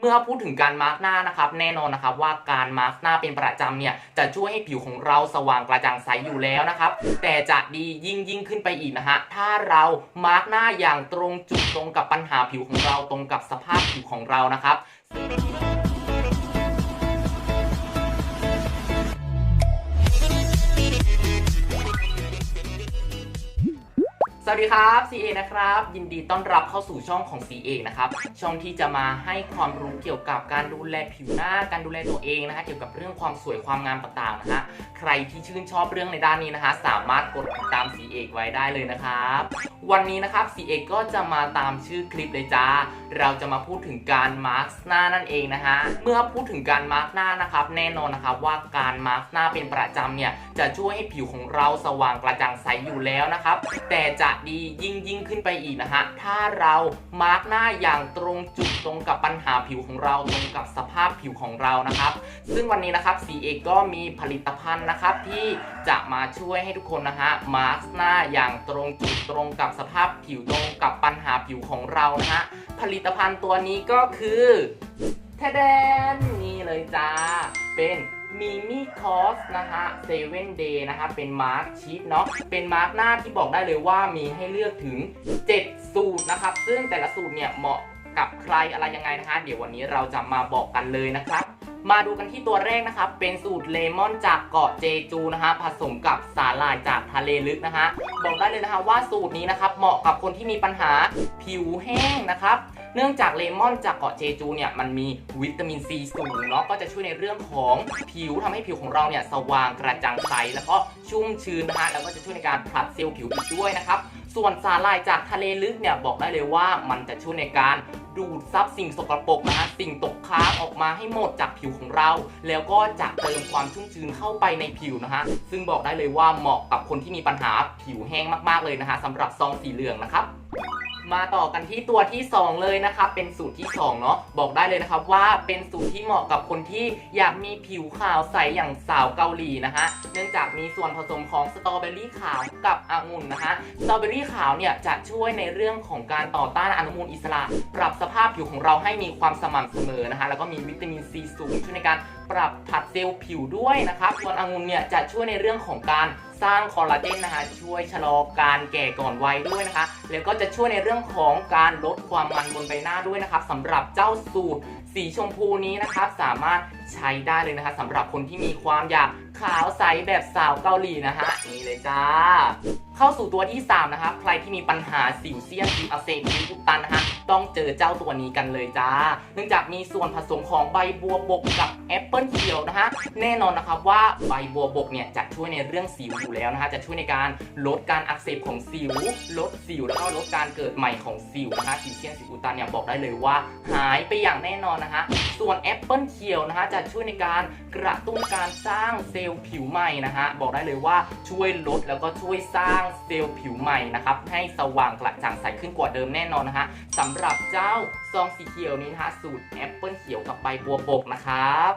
เมื่อพูดถึงการมาร์กหน้านะครับ แน่นอนนะครับว่าการมาร์กหน้าเป็นประจำเนี่ยจะช่วยให้ผิวของเราสว่างกระจ่างใสอยู่แล้วนะครับ แต่จะดียิ่งยิ่งขึ้นไปอีกนะฮะถ้าเรามาร์กหน้าอย่างตรงจุดตรงกับปัญหาผิวของเราตรงกับสภาพผิวของเรานะครับ วัสดีครับ CA นะครับ ยินดีต้อนรับเข้าสู่ช่องของ CA นะครับ ช่องที่จะมาให้ความรู้เกี่ยวกับการดูแลผิวหน้า การดูแลตัวเองนะฮะ เกี่ยวกับเรื่องความสวยความงามต่างๆนะฮะ ใครที่ชื่นชอบเรื่องในด้านนี้นะฮะ สามารถกดติดตาม CA ไว้ได้เลยนะครับวันนี้นะครับ CA ก็จะมาตามชื่อคลิปเลยจ้า เราจะมาพูดถึงการมาร์กหน้านั่นเองนะฮะ เมื่อพูดถึงการมาร์กหน้านะครับ แน่นอนนะครับว่าการมาร์กหน้าเป็นประจำเนี่ย จะช่วยให้ผิวของเราสว่างกระจ่างใสอยู่แล้วนะครับ แต่จะดียิ่งยิ่งขึ้นไปอีกนะฮะ ถ้าเรามาร์กหน้าอย่างตรงจุดตรงกับปัญหาผิวของเราตรงกับสภาพผิวของเรานะครับ ซึ่งวันนี้นะครับ CA ก็มีผลิตภัณฑ์นะครับที่จะมาช่วยให้ทุกคนนะฮะมาร์กหน้าอย่างตรงจุดตรงกับสภาพผิวตรงกับปัญหาผิวของเรานะฮะ ผลิตภัณฑ์ตัวนี้ก็คือแทแดนนี่เลยจ้า เป็นมิมิคอสนะฮะเซเว่นเดย์นะฮะเป็นมาร์กชีทเนาะ เป็นมาร์กหน้าที่บอกได้เลยว่ามีให้เลือกถึง 7 สูตรนะครับ ซึ่งแต่ละสูตรเนี่ยเหมาะกับใครอะไรยังไงนะคะ เดี๋ยววันนี้เราจะมาบอกกันเลยนะครับ มาดูกันที่ตัวแรกนะครับ เป็นสูตรเลมอนจากเกาะเจจูนะฮะผสมกับสาหร่ายจากทะเลลึกนะฮะบอกได้เลยนะฮะว่าสูตรนี้นะครับเหมาะกับคนที่มีปัญหาผิวแห้งนะครับเนื่องจากเลมอนจากเกาะเจจูเนี่ยมันมีวิตามินซีสูงเนาะก็จะช่วยในเรื่องของผิวทำให้ผิวของเราเนี่ยสว่างกระจ่างใสแล้วก็ชุ่มชื้นนะฮะแล้วก็จะช่วยในการผลัดเซลล์ผิวอีกด้วยนะครับส่วนสาหร่ายจากทะเลลึกเนี่ยบอกได้เลยว่ามันจะช่วยในการ ดูดซับสิ่งสกปรกนะฮะสิ่งตกค้างออกมาให้หมดจากผิวของเรา แล้วก็จะเติมความชุ่มชื้นเข้าไปในผิวนะฮะซึ่งบอกได้เลยว่าเหมาะกับคนที่มีปัญหาผิวแห้งมากๆเลยนะฮะสำหรับซองสีเหลืองนะครับ มาต่อกันที่ตัวที่ 2 เลยนะครับเป็นสูตรที่2เนาะบอกได้เลยนะครับว่าเป็นสูตรที่เหมาะกับคนที่อยากมีผิวขาวใสอย่างสาวเกาหลีนะฮะเนื่องจากมีส่วนผสมของสตรอเบอรี่ขาวกับองุ่นนะฮะสตรอเบอรี่ขาวเนี่ยจะช่วยในเรื่องของการต่อต้านอนุมูลอิสระ ปรับสภาพผิวของเราให้มีความสม่ำเสมอนะฮะแล้วก็มีวิตามินซีสูงช่วยในการ ปรับผัดเซลล์ผิวด้วยนะครับส่วนองุ่นเนี่ยจะช่วยในเรื่องของการสร้างคอลลาเจนนะคะช่วยชะลอการแก่ก่อนวัยด้วยนะคะ แล้วก็จะช่วยในเรื่องของการลดความมันบนใบหน้าด้วยนะครับสำหรับเจ้าสูตรสีชมพูนี้นะครับ สามารถใช้ได้เลยนะคะสำหรับคนที่มีความอยากขาวใสแบบสาวเกาหลีนะฮะนี่เลยจ้า เข้าสู่ตัวที่ 3 นะครับ ใครที่มีปัญหาสิวเซียนสิวอักเสบสิวอุดตันนะฮะ ต้องเจอเจ้าตัวนี้กันเลยจ้า เนื่องจากมีส่วนผสมของใบบัวบกกับแอปเปิลเขียวนะฮะ แน่นอนนะครับว่าใบบัวบกเนี่ยจะช่วยในเรื่องสิวอยู่แล้วนะฮะ จะช่วยในการลดการอักเสบของสิว ลดสิวแล้วก็ลดการเกิดใหม่ของสิวนะฮะสิวเซียนสิวอุดตันเนี่ยบอกได้เลยว่า หายไปอย่างแน่นอนนะฮะ ส่วนแอปเปิลเขียวนะฮะจะช่วยในการกระตุ้นการสร้างเซลล์ผิวใหม่นะฮะ บอกได้เลยว่าช่วยลดแล้วก็ช่วยสร้างเซลล์ผิวใหม่นะครับให้สว่างกระจ่างใสขึ้นกว่าเดิมแน่นอนนะฮะสำหรับหรับเจ้าซองสีเขียวนี้นะฮะสูตรแอปเปิลเขียวกับใบบัวบกนะครับ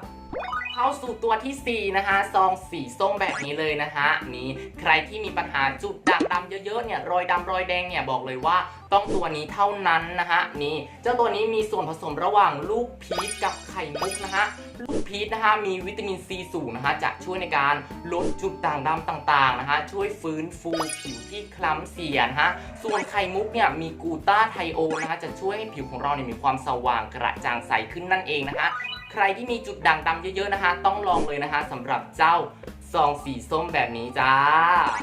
เข้าสู่ตัวทีสี่ 4 นะคะ ซองสีส้มแบบนี้เลยนะฮะนี่ใครที่มีปัญหาจุดด่างดำเยอะๆเนี่ยรอยดำรอยแดงเนี่ยบอกเลยว่าต้องตัวนี้เท่านั้นนะฮะนี่เจ้าตัวนี้มีส่วนผสมระหว่างลูกพีชกับไข่มุกนะฮะลูกพีชนะฮะมีวิตามินซีสูงนะฮะจะช่วยในการลดจุดด่างดำต่างๆนะฮะช่วยฟื้นฟูผิวที่คล้ำเสียนะฮะส่วนไข่มุกเนี่ยมีกูต้าไทโอนนะฮะจะช่วยให้ผิวของเราเนี่ยมีความสว่างกระจ่างใสขึ้นนั่นเองนะฮะ ใครที่มีจุดด่างดำเยอะๆนะคะ ต้องลองเลยนะคะสำหรับเจ้าซองสีส้มแบบนี้จ้า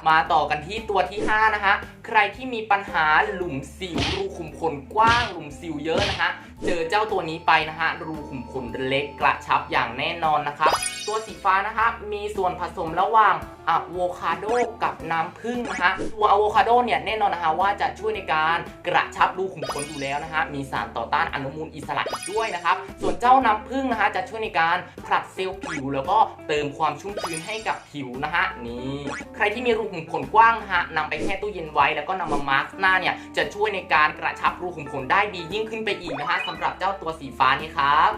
มาต่อกันที่ตัวที่ 5 นะคะ ใครที่มีปัญหาหลุมสิวรูขุมขนกว้างหลุมสิวเยอะนะคะเจอเจ้าตัวนี้ไปนะคะรูขุมขนเล็กกระชับอย่างแน่นอนนะครับ ตัวสีฟ้านะคะมีส่วนผสมระหว่างอะโวคาโดกับน้ำผึ้งนะคะตัวอะโวคาโดเนี่ยแน่นอนนะคะว่าจะช่วยในการกระชับรูขุมขนอยู่แล้วนะคะมีสารต่อต้านอนุมูลอิสระอีกด้วยนะครับ ส่วนเจ้าน้ำผึ้งนะคะจะช่วยในการผลัดเซลล์ผิว แล้วก็เติมความชุ่มชื้นให้กับผิวนะฮะนี่ใครที่มีรูขุมขนกว้างนะฮะนำไปแช่ตู้เย็นไว้แล้วก็นามามาร์กหน้าเนี่ยจะช่วยในการกระชับรูขุมขนได้ดียิ่งขึ้นไปอีกนะคะสำหรับเจ้าตัวสีฟ้านี่ครับ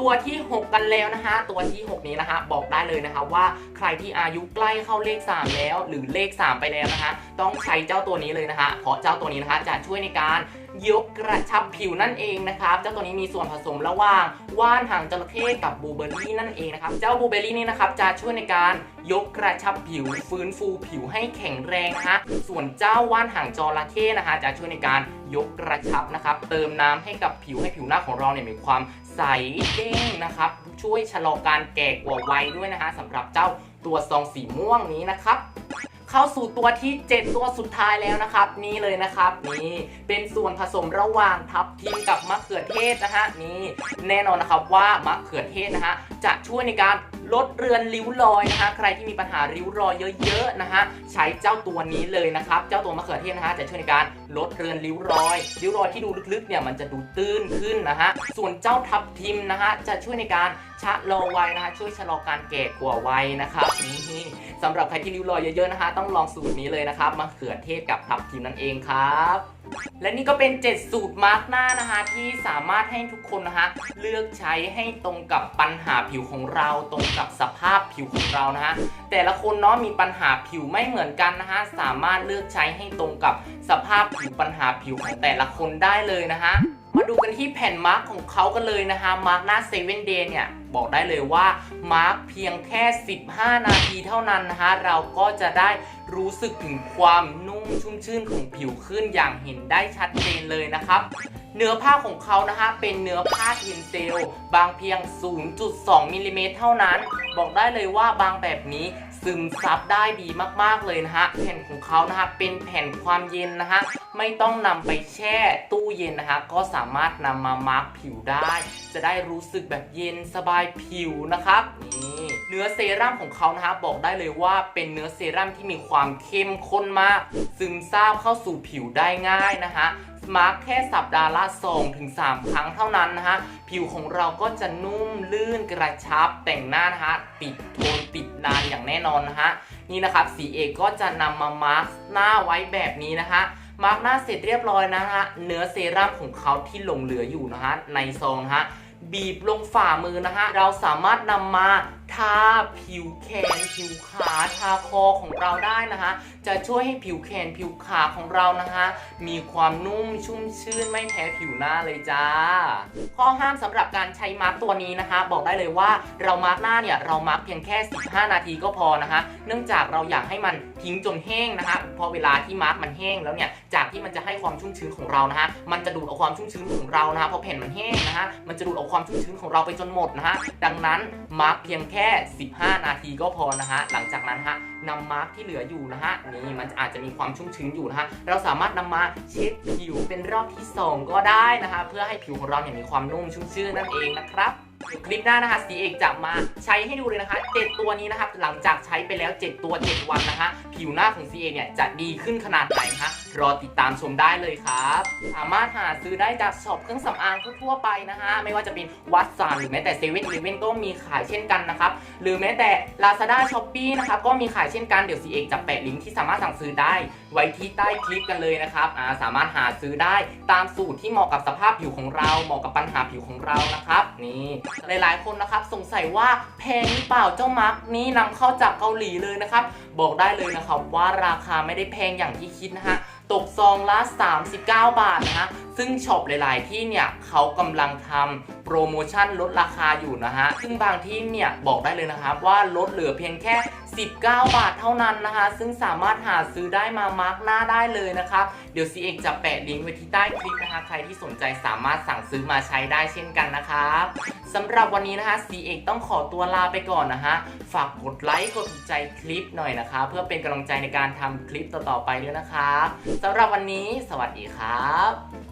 ตัวที่ 6 กันแล้วนะฮะ ตัวที่ 6 นี้นะฮะ บอกได้เลยนะคะว่าใครที่อายุใกล้เข้าเลข 3 แล้ว หรือเลข 3 ไปแล้วนะฮะ ต้องใช้เจ้าตัวนี้เลยนะฮะ เพราะเจ้าตัวนี้นะฮะจะช่วยในการ ยกกระชับผิวนั่นเองนะครับ เจ้าตัวนี้มีส่วนผสมระหว่างว่านหางจระเข้กับบลูเบอร์รี่นั่นเองนะครับ เจ้าบลูเบอร์รี่นี่นะครับจะช่วยในการยกกระชับผิวฟื้นฟูผิวให้แข็งแรงนะฮะ ส่วนเจ้าว่านหางจระเข้นะคะจะช่วยในการยกกระชับนะครับ เติมน้ำให้กับผิวให้ผิวหน้าของเราเนี่ยมีความใสเด้งนะครับ ช่วยชะลอการแก่กว่าวัยด้วยนะฮะสำหรับเจ้าตัวซองสีม่วงนี้นะครับ เข้าสู่ตัวที่ 7 ตัวสุดท้ายแล้วนะครับ นี่เลยนะครับนี่เป็นส่วนผสมระหว่างทับทิมกับมะเขือเทศนะฮะนี่แน่นอนนะครับว่ามะเขือเทศนะฮะจะช่วยในการลดเรือนริ้วรอยนะฮะใครที่มีปัญหาริ้วรอยเยอะๆนะฮะใช้เจ้าตัวนี้เลยนะครับ เจ้าตัวมะเขือเทศนะฮะจะช่วยในการลดเรือนริ้วรอย ริ้วรอยที่ดูลึกๆเนี่ยมันจะดูตื้นขึ้นนะฮะส่วนเจ้าทับทิมนะฮะจะช่วยในการชะลอวัยนะฮะช่วยชะลอการแก่กว่าวัยนะครับนี่สำหรับใครที่ริ้วรอยเยอะๆนะฮะต้องลองสูตรนี้เลยนะครับมะเขือเทศกับทับทิมนั่นเองครับ และนี่ก็เป็น 7 สูตรมาร์กหน้านะคะ ที่สามารถให้ทุกคนนะคะ เลือกใช้ให้ตรงกับปัญหาผิวของเรา ตรงกับสภาพผิวของเรานะฮะแต่ละคนเนาะมีปัญหาผิวไม่เหมือนกันนะฮะสามารถเลือกใช้ให้ตรงกับสภาพผิวปัญหาผิวของแต่ละคนได้เลยนะฮะมาดูกันที่แผ่นมาร์กของเขากันเลยนะฮะมาร์กหน้าเซเว่นเดย์เนี่ย บอกได้เลยว่ามาร์กเพียงแค่ 15 นาทีเท่านั้นนะฮะเราก็จะได้รู้สึกถึงความนุ่มชุ่มชื่นของผิวขึ้นอย่างเห็นได้ชัดเจนเลยนะครับเนื้อผ้าของเขานะฮะเป็นเนื้อผ้าเทนเซล บางเพียง 0.2มิลลิเมตรเท่านั้น บอกได้เลยว่าบางแบบนี้ ซึมซับได้ดีมากๆเลยนะฮะแผ่นของเขานะฮะเป็นแผ่นความเย็นนะฮะไม่ต้องนำไปแช่ตู้เย็นนะฮะก็สามารถนำมามาร์กผิวได้ จะได้รู้สึกแบบเย็นสบายผิวนะครับนี่ เนื้อเซรั่มของเขานะฮะบอกได้เลยว่าเป็นเนื้อเซรั่มที่มีความเข้มข้นมาก ซึมซาบเข้าสู่ผิวได้ง่ายนะฮะมาร์กแค่สัปดาห์ละ2ถึง3ครั้งเท่านั้นนะฮะ ผิวของเราก็จะนุ่มลื่นกระชับแต่งหน้านะฮะ ติดโทนติดนานอย่างแน่นอนนะฮะ นี่นะครับสีเอกก็จะนำมามาร์กหน้าไว้แบบนี้นะฮะมาร์กหน้าเสร็จเรียบร้อยนะฮะ เนื้อเซรั่มของเขาที่หลงเหลืออยู่นะฮะ ในซองนะฮะบีบลงฝ่ามือนะฮะ เราสามารถนำมา ทาผิวแขนผิวขาทาคอของเราได้นะฮะจะช่วยให้ผิวแขนผิวขาของเรานะฮะมีความนุ่มชุ่มชื่นไม่แพ้ผิวหน้าเลยจ้า ข้อห้ามสำหรับการใช้มาร์กตัวนี้นะคะ บอกได้เลยว่าเรามาร์กหน้าเนี่ยเรามาร์กเพียงแค่ 15 นาทีก็พอนะคะ เนื่องจากเราอยากให้มันทิ้งจนแห้งนะคะ พอเวลาที่มาร์กมันแห้งแล้วเนี่ยจากที่มันจะให้ความชุ่มชื้นของเรานะคะ มันจะดูดเอาความชุ่มชื้นของเรานะคะพอแผ่นมันแห้งนะคะมันจะดูดเอาความชุ่มชื้นของเราไปจนหมดนะคะดังนั้นมาร์กเพียงแค่ค่ 15 นาทีก็พอนะคะหลังจากนั้นฮะนำมาร์กที่เหลืออยู่นะฮะนี่มันอาจจะมีความชุ่มชื้นอยู่นะฮะเราสามารถนำมาเช็ดผิวเป็นรอบที่สองก็ได้นะคะเพื่อให้ผิวของเราเนี่ยมีความนุ่มชุ่มชื่นนั่นเองนะครับ คลิปหน้านะคะสีเอกจะมาใช้ให้ดูเลยนะคะ7ตัวนี้นะครับหลังจากใช้ไปแล้ว 7 ตัว 7 วันนะคะผิวหน้าของสีเอกเนี่ยจะดีขึ้นขนาดไหนนะคะรอติดตามชมได้เลยครับ สามารถหาซื้อได้จากช็อปเครื่องสำอางทั่วไปนะคะ ไม่ว่าจะเป็นวัดสานหรือแม้แต่เซเว่นอีเลเว่นก็มีขายเช่นกันนะครับ หรือแม้แต่ Lazada s h o p e e นะครับก็มีขายเช่นกันเดี๋ยวสีเอกจะแปะลิงก์ที่สามารถสั่งซื้อได้ ไว้ที่ใต้คลิปกันเลยนะครับาสามารถหาซื้อได้ตามสูตรที่เหมาะกับสภาพผิวของเราเหมาะกับปัญหาผิวของเรานะครับนี่หลายๆ คนนะครับสงสัยว่าแพงหรือเปล่าเจ้ามาร์กนี้นำเข้าจากเกาหลีเลยนะครับ บอกได้เลยนะครับว่าราคาไม่ได้แพงอย่างที่คิดนะฮะตกซองละ 39 บาทนะฮะซึ่งช็อปหลาย ๆ ที่เนี่ยเขากำลังทำ โปรโมชั่นลดราคาอยู่นะฮะ ซึ่งบางที่เนี่ยบอกได้เลยนะครับว่าลดเหลือเพียงแค่ 19 บาทเท่านั้นนะคะ ซึ่งสามารถหาซื้อได้มามาร์กหน้าได้เลยนะครับ เดี๋ยวซีเอกจะแปะลิงก์ไว้ที่ใต้คลิปนะคะ ใครที่สนใจสามารถสั่งซื้อมาใช้ได้เช่นกันนะครับสำหรับวันนี้นะคะซีเอกต้องขอตัวลาไปก่อนนะฮะ ฝากกดไลค์กดถูกใจคลิปหน่อยนะคะ เพื่อเป็นกำลังใจในการทำคลิปต่อๆไปด้วยนะคะสำหรับวันนี้ สวัสดีครับ